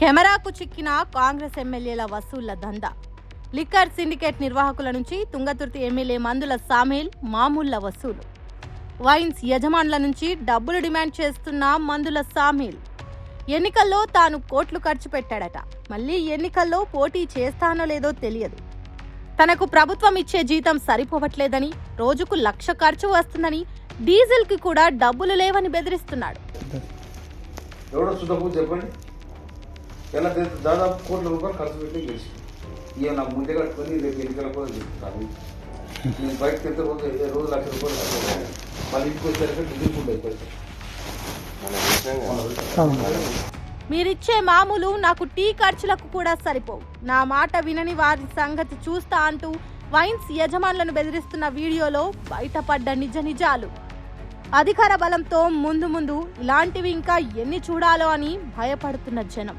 కెమెరాకు చిక్కిన కాంగ్రెస్ ఎమ్మెల్యేల వసూళ్ళ దందా. లిక్కర్ సిండికేట్ నిర్వాహకుల నుంచి తుంగతుర్తి ఎమ్మెల్యే మందుల సామేల్ మామూళ్ళ వసూలు. వైన్స్ యజమానుల నుంచి డబ్బులు డిమాండ్ చేస్తున్న మందుల సామీల్. ఎన్నికల్లో తాను కోట్లు ఖర్చు పెట్టాడట. మళ్ళీ ఎన్నికల్లో పోటీ చేస్తానో లేదో తెలియదు. తనకు ప్రభుత్వం ఇచ్చే జీతం సరిపోవట్లేదని రోజుకు లక్ష ఖర్చు వస్తుందని డీజిల్కి కూడా డబ్బులు లేవని బెదిరిస్తున్నాడు. చెప్పండి. ఎలా తెలుసు? దాదాపు కోట్ల రూపాయలు ఖర్చు పెట్టి గెలిచి. ఇక నా ముందే కట్టుకొని రేపు ఎన్నికల కూడా చెప్తాను నేను బయటకు వెళ్తే రోజు రోజు లక్ష రూపాయలు పెట్టాను. మళ్ళీ ఇంటికి వచ్చేసరికి డీజిల్ కూడా అయిపోయింది మీరిచ్చే మామూలు నాకు టీ ఖర్చులకు కూడా సరిపోవు. నా మాట వినని వారి సంగతి చూస్తా అంటూ వైన్స్ యజమానులను బెదిరిస్తున్న వీడియోలో బయటపడ్డ నిజ నిజాలు. అధికార బలంతో ముందు ముందు ఇలాంటివి ఇంకా ఎన్ని చూడాలో అని భయపడుతున్న జనం.